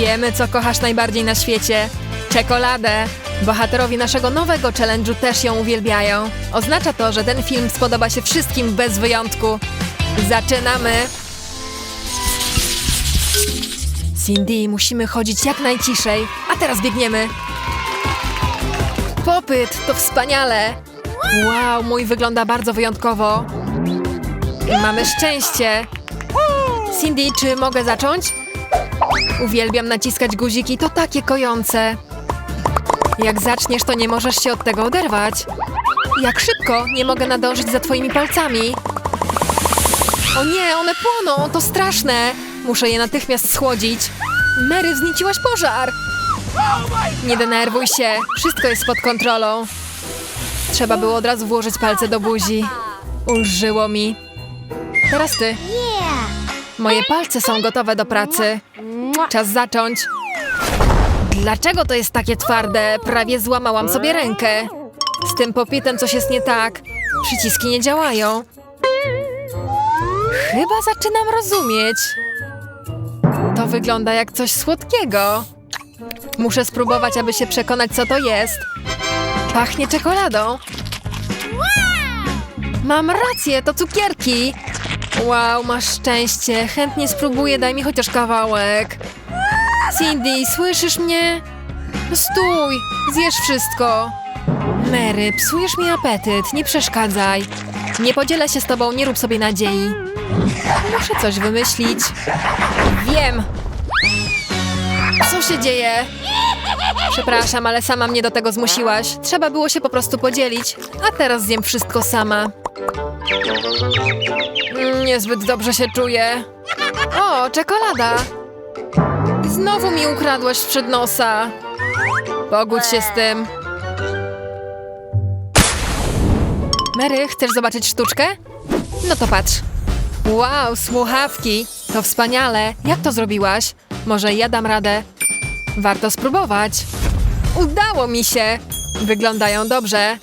Wiemy, co kochasz najbardziej na świecie. Czekoladę. Bohaterowie naszego nowego challenge'u też ją uwielbiają. Oznacza to, że ten film spodoba się wszystkim bez wyjątku. Zaczynamy! Cindy, musimy chodzić jak najciszej. A teraz biegniemy. Popyt, to wspaniale. Wow, mój wygląda bardzo wyjątkowo. Mamy szczęście. Cindy, czy mogę zacząć? Uwielbiam naciskać guziki, to takie kojące. Jak zaczniesz, to nie możesz się od tego oderwać. Jak szybko, nie mogę nadążyć za twoimi palcami. O nie, one płoną, to straszne. Muszę je natychmiast schłodzić. Mary, wznieciłaś pożar. Nie denerwuj się, wszystko jest pod kontrolą. Trzeba było od razu włożyć palce do buzi. Ulżyło mi. Teraz ty. Moje palce są gotowe do pracy. Czas zacząć. Dlaczego to jest takie twarde? Prawie złamałam sobie rękę. Z tym popitem coś jest nie tak. Przyciski nie działają. Chyba zaczynam rozumieć. To wygląda jak coś słodkiego. Muszę spróbować, aby się przekonać, co to jest. Pachnie czekoladą. Mam rację, to cukierki. Wow, masz szczęście. Chętnie spróbuję, daj mi chociaż kawałek. Cindy, słyszysz mnie? Stój, zjesz wszystko. Mary, psujesz mi apetyt, nie przeszkadzaj. Nie podzielę się z tobą, nie rób sobie nadziei. Muszę coś wymyślić. Wiem. Co się dzieje? Przepraszam, ale sama mnie do tego zmusiłaś. Trzeba było się po prostu podzielić, a teraz zjem wszystko sama. Mm, Niezbyt dobrze się czuję. O, czekolada. Znowu mi ukradłaś przed nosa. Pogódź się z tym. Mary, chcesz zobaczyć sztuczkę? No to patrz. Wow, słuchawki. To wspaniale. Jak to zrobiłaś? Może ja dam radę. Warto spróbować. Udało mi się. Wyglądają dobrze.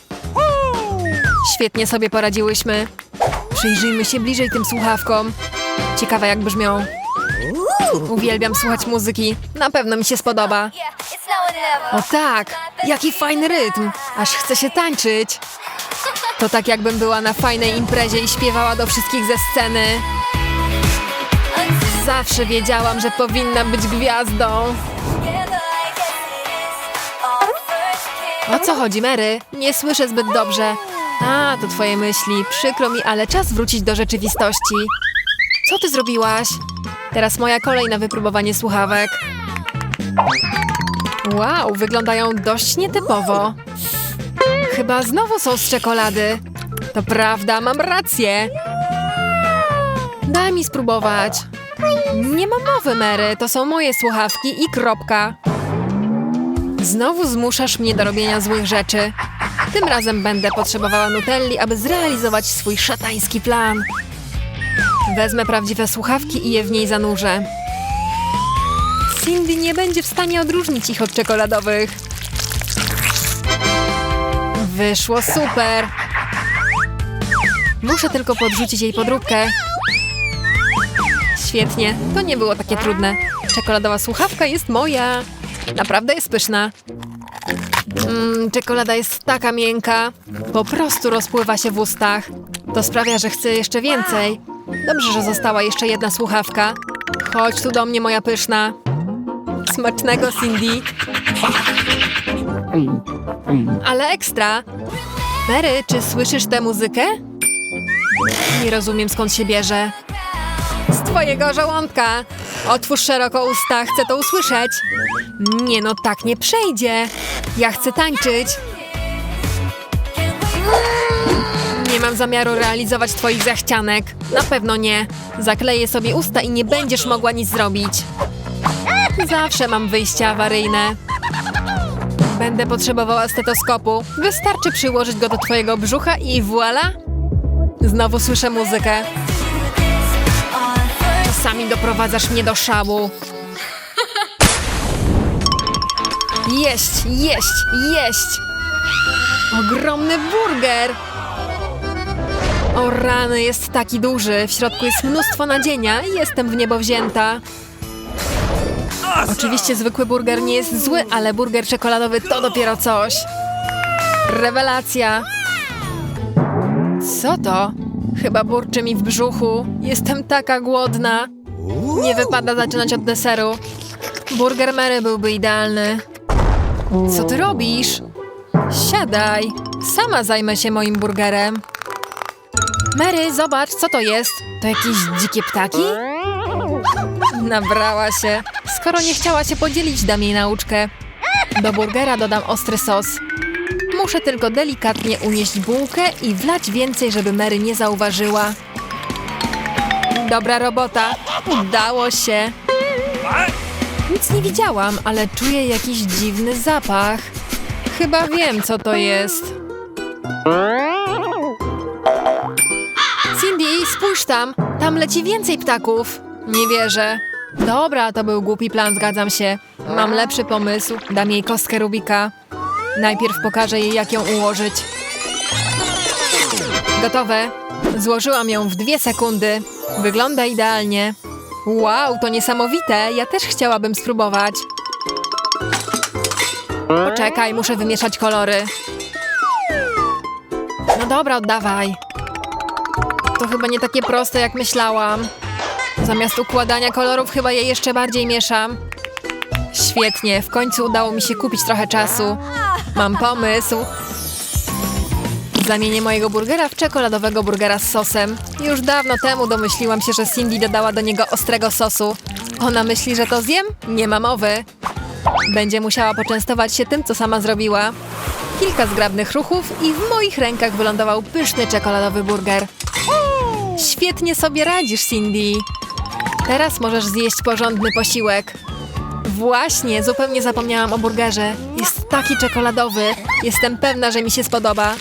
Świetnie sobie poradziłyśmy. Przyjrzyjmy się bliżej tym słuchawkom. Ciekawe jak brzmią. Uwielbiam słuchać muzyki. Na pewno mi się spodoba. O tak, jaki fajny rytm. Aż chce się tańczyć. To tak jakbym była na fajnej imprezie i śpiewała do wszystkich ze sceny. Zawsze wiedziałam, że powinnam być gwiazdą. O co chodzi, Mary? Nie słyszę zbyt dobrze. A, to twoje myśli. Przykro mi, ale czas wrócić do rzeczywistości. Co ty zrobiłaś? Teraz moja kolej na wypróbowanie słuchawek. Wow, wyglądają dość nietypowo. Chyba znowu są z czekolady. To prawda, mam rację. Daj mi spróbować. Nie mam mowy, Mary. To są moje słuchawki i kropka. Znowu zmuszasz mnie do robienia złych rzeczy. Tym razem będę potrzebowała Nutelli, aby zrealizować swój szatański plan. Wezmę prawdziwe słuchawki i je w niej zanurzę. Cindy nie będzie w stanie odróżnić ich od czekoladowych. Wyszło super. Muszę tylko podrzucić jej podróbkę. Świetnie, to nie było takie trudne. Czekoladowa słuchawka jest moja. Naprawdę jest pyszna. Mmm, czekolada jest taka miękka. Po prostu rozpływa się w ustach. To sprawia, że chcę jeszcze więcej. Dobrze, że została jeszcze jedna słuchawka. Chodź tu do mnie, moja pyszna. Smacznego, Cindy. Ale ekstra. Mary, czy słyszysz tę muzykę? Nie rozumiem, skąd się bierze. Z twojego żołądka. Otwórz szeroko usta, chcę to usłyszeć. Nie no, tak nie przejdzie. Ja chcę tańczyć. Nie mam zamiaru realizować twoich zachcianek. Na pewno nie. Zakleję sobie usta i nie będziesz mogła nic zrobić. Zawsze mam wyjście awaryjne. Będę potrzebowała stetoskopu. Wystarczy przyłożyć go do twojego brzucha i voila! Znowu słyszę muzykę. Czasami doprowadzasz mnie do szału. Jeść, jeść, jeść! Ogromny burger! O rany, jest taki duży. W środku jest mnóstwo nadzienia i jestem w niebo wzięta. Oczywiście zwykły burger nie jest zły, ale burger czekoladowy to dopiero coś. Rewelacja. Co to? Chyba burczy mi w brzuchu. Jestem taka głodna. Nie wypada zaczynać od deseru. Burger Mary byłby idealny. Co ty robisz? Siadaj. Sama zajmę się moim burgerem. Mary, zobacz, co to jest? To jakieś dzikie ptaki? Nabrała się. Skoro nie chciała się podzielić, dam jej nauczkę. Do burgera dodam ostry sos. Muszę tylko delikatnie unieść bułkę i wlać więcej, żeby Mary nie zauważyła. Dobra robota. Udało się. Nic nie widziałam, ale czuję jakiś dziwny zapach. Chyba wiem, co to jest. Spójrz tam. Tam leci więcej ptaków. Nie wierzę. Dobra, to był głupi plan, zgadzam się. Mam lepszy pomysł. Dam jej kostkę Rubika. Najpierw pokażę jej, jak ją ułożyć. Gotowe. Złożyłam ją w dwie sekundy. Wygląda idealnie. Wow, to niesamowite. Ja też chciałabym spróbować. Poczekaj, muszę wymieszać kolory. No dobra, oddawaj. To chyba nie takie proste, jak myślałam. Zamiast układania kolorów chyba je jeszcze bardziej mieszam. Świetnie, w końcu udało mi się kupić trochę czasu. Mam pomysł. Zamienię mojego burgera w czekoladowego burgera z sosem. Już dawno temu domyśliłam się, że Cindy dodała do niego ostrego sosu. Ona myśli, że to zjem? Nie ma mowy. Będzie musiała poczęstować się tym, co sama zrobiła. Kilka zgrabnych ruchów i w moich rękach wylądował pyszny czekoladowy burger. Świetnie sobie radzisz, Cindy. Teraz możesz zjeść porządny posiłek. Właśnie, zupełnie zapomniałam o burgerze. Jest taki czekoladowy. Jestem pewna, że mi się spodoba.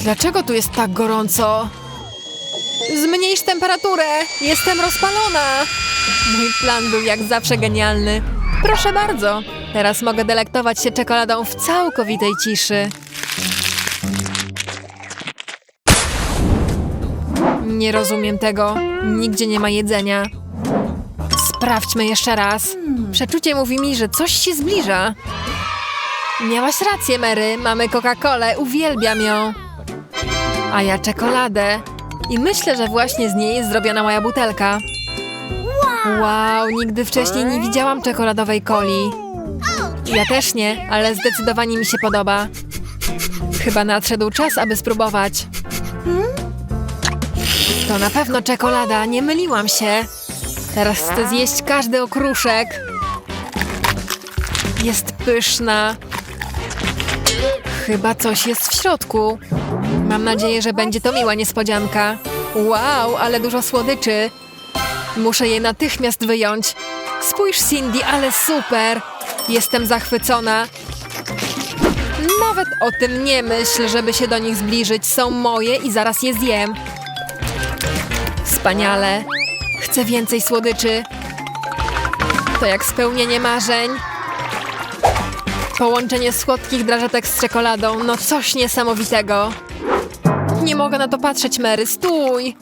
Dlaczego tu jest tak gorąco? Zmniejsz temperaturę! Jestem rozpalona! Mój plan był jak zawsze genialny. Proszę bardzo. Teraz mogę delektować się czekoladą w całkowitej ciszy. Nie rozumiem tego. Nigdzie nie ma jedzenia. Sprawdźmy jeszcze raz. Przeczucie mówi mi, że coś się zbliża. Miałaś rację, Mary. Mamy Coca-Colę. Uwielbiam ją. A ja czekoladę. I myślę, że właśnie z niej jest zrobiona moja butelka. Wow, nigdy wcześniej nie widziałam czekoladowej coli. Ja też nie, ale zdecydowanie mi się podoba. Chyba nadszedł czas, aby spróbować. To na pewno czekolada, nie myliłam się. Teraz chcę zjeść każdy okruszek. Jest pyszna. Chyba coś jest w środku. Mam nadzieję, że będzie to miła niespodzianka. Wow, ale dużo słodyczy. Muszę je natychmiast wyjąć. Spójrz, Cindy, ale super. Jestem zachwycona. Nawet o tym nie myśl, żeby się do nich zbliżyć. Są moje i zaraz je zjem. Wspaniale. Chcę więcej słodyczy. To jak spełnienie marzeń. Połączenie słodkich drażetek z czekoladą. No coś niesamowitego. Nie mogę na to patrzeć, Mary. Stój!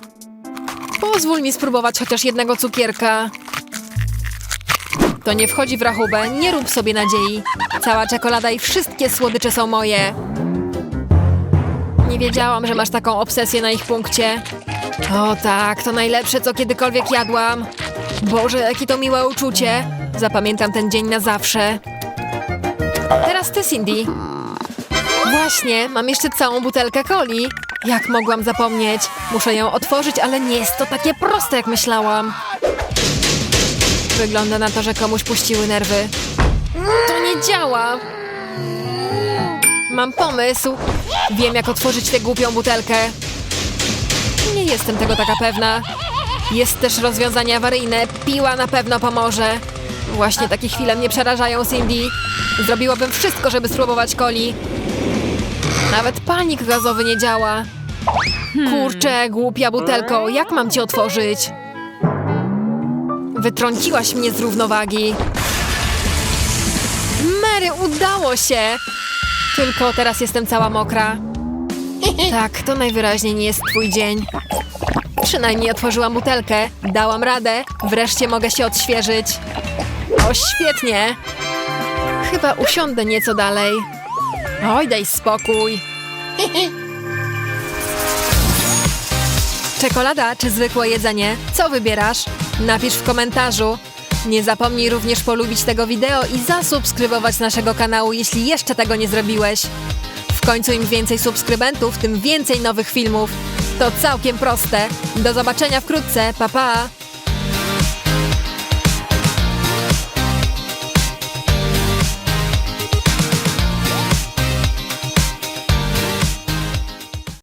Pozwól mi spróbować chociaż jednego cukierka. To nie wchodzi w rachubę. Nie rób sobie nadziei. Cała czekolada i wszystkie słodycze są moje. Nie wiedziałam, że masz taką obsesję na ich punkcie. O tak, to najlepsze, co kiedykolwiek jadłam. Boże, jakie to miłe uczucie. Zapamiętam ten dzień na zawsze. Teraz ty, Cindy. Właśnie, mam jeszcze całą butelkę coli. Jak mogłam zapomnieć? Muszę ją otworzyć, ale nie jest to takie proste, jak myślałam. Wygląda na to, że komuś puściły nerwy. To nie działa. Mam pomysł. Wiem, jak otworzyć tę głupią butelkę. Nie jestem tego taka pewna. Jest też rozwiązanie awaryjne. Piła na pewno pomoże. Właśnie takie chwile mnie przerażają, Cindy. Zrobiłabym wszystko, żeby spróbować coli. Nawet panik gazowy nie działa. Kurczę, głupia butelko, jak mam ci otworzyć? Wytrąciłaś mnie z równowagi. Mary, udało się! Tylko teraz jestem cała mokra. Tak, to najwyraźniej nie jest twój dzień. Przynajmniej otworzyłam butelkę. Dałam radę. Wreszcie mogę się odświeżyć. O, świetnie. Chyba usiądę nieco dalej. Oj, daj spokój. Czekolada czy zwykłe jedzenie? Co wybierasz? Napisz w komentarzu. Nie zapomnij również polubić tego wideo i zasubskrybować naszego kanału, jeśli jeszcze tego nie zrobiłeś. W końcu im więcej subskrybentów, tym więcej nowych filmów. To całkiem proste. Do zobaczenia wkrótce. Pa pa!